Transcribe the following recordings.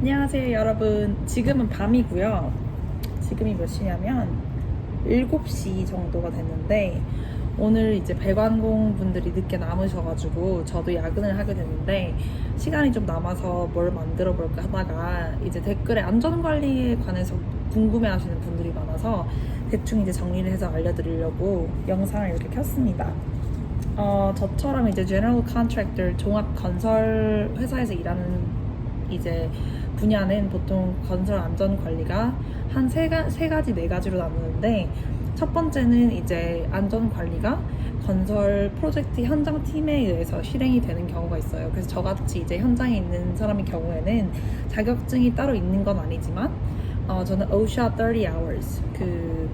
안녕하세요 여러분. 지금은 밤이고요. 지금이 몇 시냐면 7시 정도가 됐는데 오늘 이제 배관공 분들이 늦게 남으셔가지고 저도 야근을 하게 됐는데 시간이 좀 남아서 뭘 만들어 볼까 하다가 이제 댓글에 안전관리에 관해서 궁금해 하시는 분들이 많아서 대충 이제 정리를 해서 알려드리려고 영상을 이렇게 켰습니다. 어, 저처럼 이제 general contractor 종합 건설 회사에서 일하는 이제 분야는 보통 건설 안전 관리가 한세세 가지 네 가지로 나누는데 첫 번째는 이제 안전 관리가 건설 프로젝트 현장 팀에 의해서 실행이 되는 경우가 있어요. 그래서 저같이 이제 현장에 있는 사람의 경우에는 자격증이 따로 있는 건 아니지만 어, 저는 OSHA 30 hours 그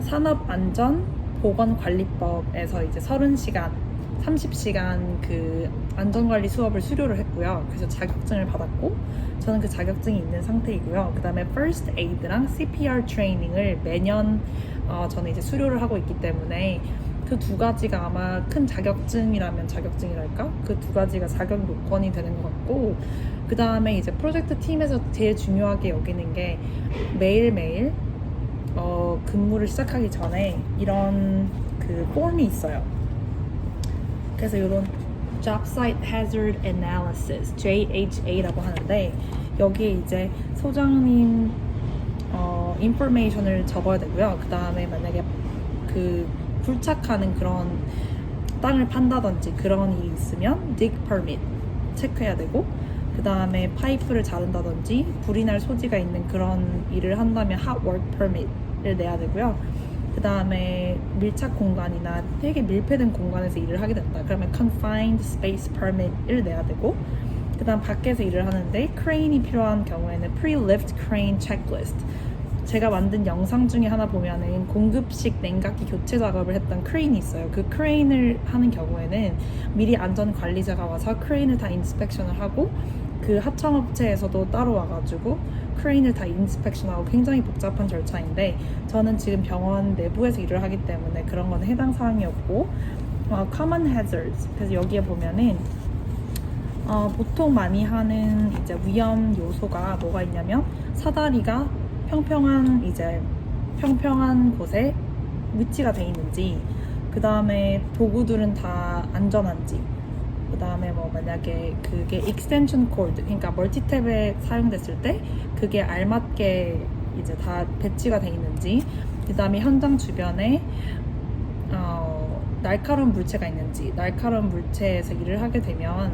산업 안전 보건 관리법에서 이제 30시간 30시간 그 안전관리 수업을 수료를 했고요. 그래서 자격증을 받았고 저는 그 자격증이 있는 상태이고요. 그 다음에 First Aid랑 CPR 트레이닝을 매년 어, 저는 이제 수료를 하고 있기 때문에 그 두 가지가 아마 큰 자격증이라면 자격증이랄까? 그 두 가지가 자격 요건이 되는 것 같고 그 다음에 이제 프로젝트 팀에서 제일 중요하게 여기는 게 매일매일 어, 근무를 시작하기 전에 이런 그 폼이 있어요. 그래서 이런 Job Site Hazard Analysis JHA라고 하는데 여기에 이제 소장님 어, 인포메이션을 적어야 되고요. 그 다음에 만약에 그 불착하는 그런 땅을 판다든지 그런 일이 있으면 dig permit 체크해야 되고 그 다음에 파이프를 자른다든지 불이 날 소지가 있는 그런 일을 한다면 hot work permit을 내야 되고요. 그 다음에 밀착 공간이나 되게 밀폐된 공간에서 일을 하게 된다. 그러면 confined space permit을 내야 되고 그 다음 밖에서 일을 하는데 크레인이 필요한 경우에는 pre-lift crane checklist 제가 만든 영상 중에 하나 보면은 공급식 냉각기 교체 작업을 했던 크레인이 있어요. 그 크레인을 하는 경우에는 미리 안전 관리자가 와서 크레인을 다 인스펙션을 하고 그 하청업체에서도 따로 와가지고 크레인을 다 인스펙션하고 굉장히 복잡한 절차인데 저는 지금 병원 내부에서 일을 하기 때문에 그런 건 해당 사항이었고 어, common hazards. 그래서 여기에 보면은 어, 보통 많이 하는 이제 위험 요소가 뭐가 있냐면 사다리가 평평한 이제 평평한 곳에 위치가 돼 있는지 그 다음에 도구들은 다 안전한지 그 다음에 뭐 만약에 그게 extension cord 그러니까 멀티탭에 사용됐을 때 그게 알맞게 이제 다 배치가 돼 있는지 그 다음에 현장 주변에 어, 날카로운 물체가 있는지 날카로운 물체에서 일을 하게 되면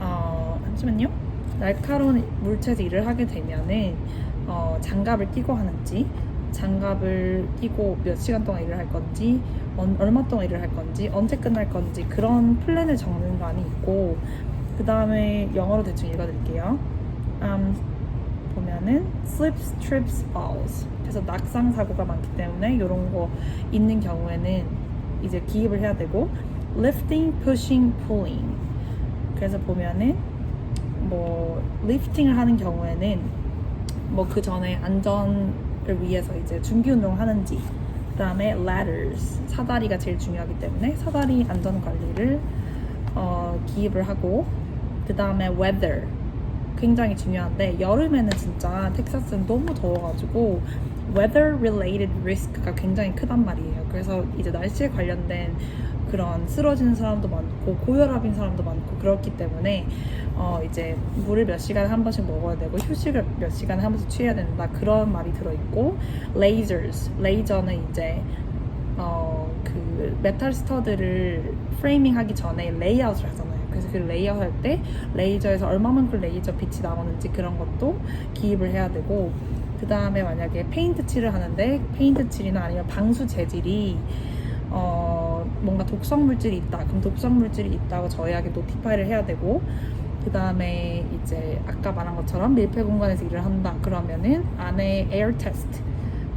어, 잠시만요. 날카로운 물체에서 일을 하게 되면은 어, 장갑을 끼고 하는지 장갑을 끼고 몇 시간 동안 일을 할 건지 언- 얼마 동안 일을 할 건지 언제 끝날 건지 그런 플랜을 적는 거 안이 있고 그 다음에 영어로 대충 읽어드릴게요. 음, 보면은 slips, trips, falls. 그래서 낙상 사고가 많기 때문에 이런 거 있는 경우에는 이제 기입을 해야 되고 lifting, pushing, pulling. 그래서 보면은 뭐 리프팅을 하는 경우에는 뭐 그 전에 안전을 위해서 이제 준비 운동을 하는지 그다음에 ladders 사다리가 제일 중요하기 때문에 사다리 안전 관리를 어, 기입을 하고 그다음에 weather 굉장히 중요한데 여름에는 진짜 텍사스는 너무 더워가지고 weather related risk가 굉장히 크단 말이에요. 그래서 이제 날씨에 관련된 그런 쓰러지는 사람도 많고 고혈압인 사람도 많고 그렇기 때문에 어 이제 물을 몇 시간에 한 번씩 먹어야 되고 휴식을 몇 시간에 한 번씩 취해야 된다 그런 말이 들어 있고 lasers 레이저는 이제 어 그 메탈 스터드를 프레이밍 하기 전에 레이아웃을 하잖아요. 그래서 그 레이아웃 할 때 레이저에서 얼마만큼 레이저 빛이 나오는지 그런 것도 기입을 해야 되고 그 다음에 만약에 페인트 칠을 하는데 페인트 칠이나 아니면 방수 재질이 어 뭔가 독성 물질이 있다 그럼 독성 물질이 있다고 저희에게 노티파이를 해야 되고 그 다음에 이제 아까 말한 것처럼 밀폐 공간에서 일을 한다. 그러면은 안에 에어 테스트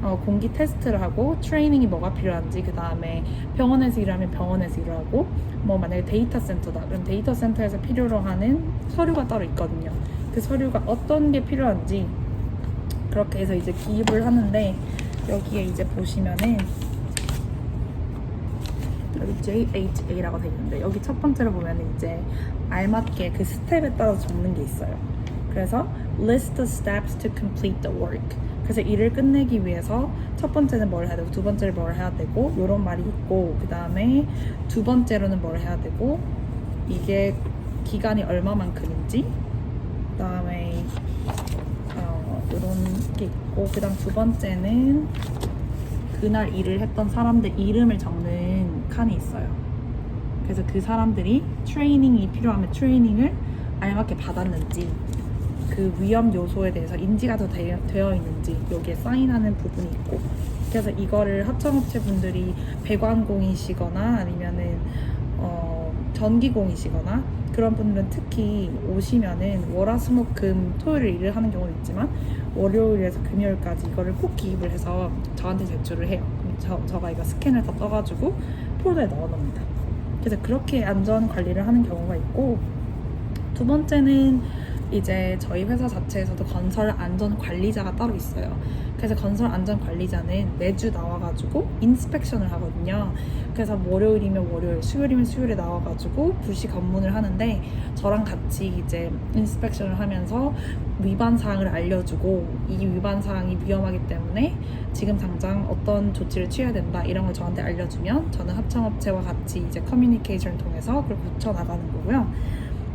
어, 공기 테스트를 하고 트레이닝이 뭐가 필요한지 그 다음에 병원에서 일하면 병원에서 일을 하고 뭐 만약에 데이터 센터다. 그럼 데이터 센터에서 필요로 하는 서류가 따로 있거든요. 그 서류가 어떤 게 필요한지 그렇게 해서 이제 기입을 하는데 여기에 이제 보시면은 여기 JHA라고 돼 있는데 여기 첫 번째로 보면은 이제 알맞게 그 스텝에 따라서 적는 게 있어요 그래서 list the steps to complete the work. 그래서 일을 끝내기 위해서 첫 번째는 뭘 해야 되고 두 번째는 뭘 해야 되고 이런 말이 있고 그 다음에 두 번째로는 뭘 해야 되고 이게 기간이 얼마만큼인지 그 다음에 어, 이런 게 있고 그 다음 두 번째는 그날 일을 했던 사람들 이름을 적는 칸이 있어요. 그래서 그 사람들이 트레이닝이 필요하면 트레이닝을 알맞게 받았는지 그 위험 요소에 대해서 인지가 더 되어, 되어 있는지 여기에 사인하는 부분이 있고 그래서 이거를 하청업체 분들이 배관공이시거나 아니면은 어, 전기공이시거나 그런 분들은 특히 오시면은 월화수목금 토요일 일을 하는 경우도 있지만 월요일에서 금요일까지 이거를 꼭 기입을 해서 저한테 제출을 해요. 저, 저가 이거 스캔을 다 떠가지고 폴더에 넣어 놓습니다. 그래서 그렇게 안전 관리를 하는 경우가 있고 두 번째는 이제 저희 회사 자체에서도 건설 안전 관리자가 따로 있어요. 그래서 건설 안전 관리자는 매주 나와가지고 인스펙션을 하거든요. 그래서 월요일이면 월요일, 수요일이면 수요일에 나와가지고 불시 검문을 하는데 저랑 같이 이제 인스펙션을 하면서 위반 사항을 알려주고 이 위반 사항이 위험하기 때문에 지금 당장 어떤 조치를 취해야 된다 이런 걸 저한테 알려주면 저는 합청업체와 같이 이제 커뮤니케이션을 통해서 그걸 고쳐 나가는 거고요.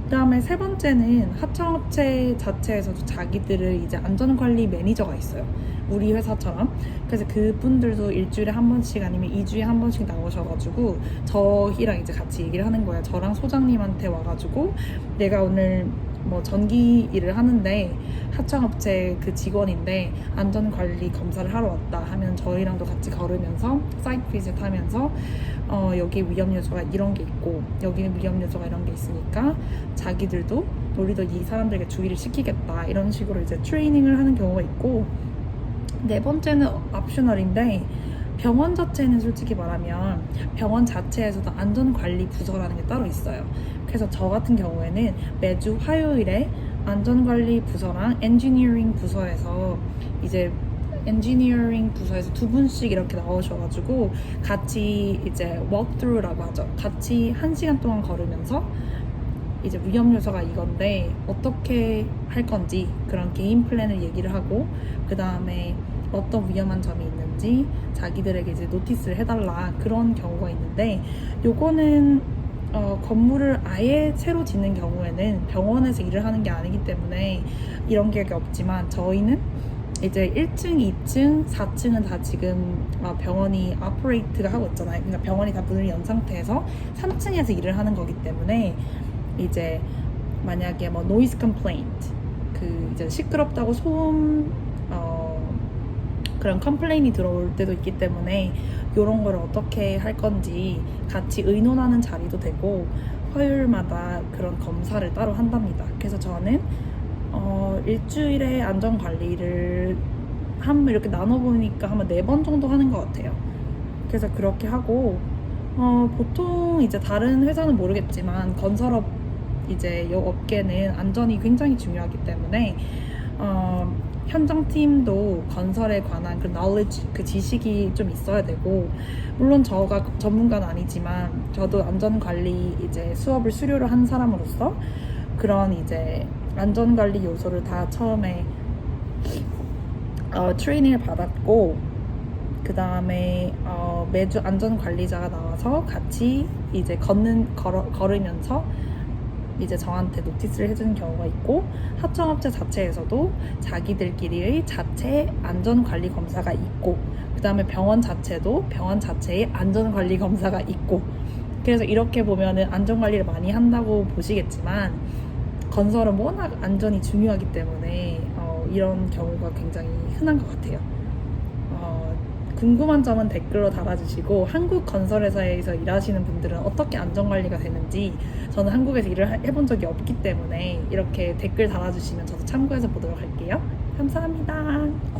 그다음에 세 번째는 하청업체 자체에서도 자기들을 이제 안전관리 매니저가 있어요. 우리 회사처럼. 그래서 그분들도 일주일에 한 번씩 아니면 2주에 한 번씩 나오셔가지고 저희랑 이제 같이 얘기를 하는 거예요. 저랑 소장님한테 와가지고 내가 오늘 뭐 전기 일을 하는데 하청업체 그 직원인데 안전관리 검사를 하러 왔다 하면 저희랑도 같이 걸으면서 사이트 비짓 하면서 어, 여기 위험 요소가 이런 게 있고 여기는 위험 요소가 이런 게 있으니까 자기들도 우리도 이 사람들에게 주의를 시키겠다 이런 식으로 이제 트레이닝을 하는 경우가 있고 네 번째는 옵셔널인데 병원 자체는 솔직히 말하면 병원 자체에서도 안전관리 부서라는 게 따로 있어요. 그래서 저 같은 경우에는 매주 화요일에 안전관리 부서랑 엔지니어링 부서에서 이제 엔지니어링 부서에서 두 분씩 이렇게 나오셔가지고 같이 이제 워크트루라고 하죠. 같이 한 시간 동안 걸으면서 이제 위험 요소가 이건데 어떻게 할 건지 그런 게임 플랜을 얘기를 하고 그 다음에 어떤 위험한 점이 있는지 자기들에게 이제 노티스를 해달라 그런 경우가 있는데 요거는 어, 건물을 아예 새로 짓는 경우에는 병원에서 일을 하는 게 아니기 때문에 이런 게 없지만 저희는 이제 1층, 2층, 4층은 다 지금 어, 병원이 아프레이트가 하고 있잖아요. 그러니까 병원이 다 문을 연 상태에서 3층에서 일을 하는 거기 때문에 이제 만약에 뭐 노이즈 컴플레인트 그 이제 시끄럽다고 소음 어 그런 컴플레인이 들어올 때도 있기 때문에 이런 걸 어떻게 할 건지 같이 의논하는 자리도 되고 화요일마다 그런 검사를 따로 한답니다. 그래서 저는 어 일주일에 안전 관리를 한 이렇게 나눠보니까 한번 네번 정도 하는 것 같아요. 그래서 그렇게 하고 어, 보통 이제 다른 회사는 모르겠지만 건설업 이제 이 업계는 안전이 굉장히 중요하기 때문에 어, 현장 팀도 건설에 관한 그 knowledge, 그 지식이 좀 있어야 되고 물론 저가 전문가는 아니지만 저도 안전 관리 이제 수업을 수료를 한 사람으로서 그런 이제 안전 관리 요소를 다 처음에 어, 트레이닝을 받았고 그 다음에 어, 매주 안전 관리자가 나와서 같이 이제 걷는 걸어, 걸으면서 이제 저한테 노티스를 해주는 경우가 있고 하청업체 자체에서도 자기들끼리의 자체 안전 관리 검사가 있고 그 다음에 병원 자체도 병원 자체의 안전 관리 검사가 있고 그래서 이렇게 보면은 안전 관리를 많이 한다고 보시겠지만 건설은 워낙 안전이 중요하기 때문에 어, 이런 경우가 굉장히 흔한 것 같아요. 어, 궁금한 점은 댓글로 달아주시고 한국 건설회사에서 일하시는 분들은 어떻게 안전관리가 되는지 저는 한국에서 일을 하- 해본 적이 없기 때문에 이렇게 댓글 달아주시면 저도 참고해서 보도록 할게요. 감사합니다.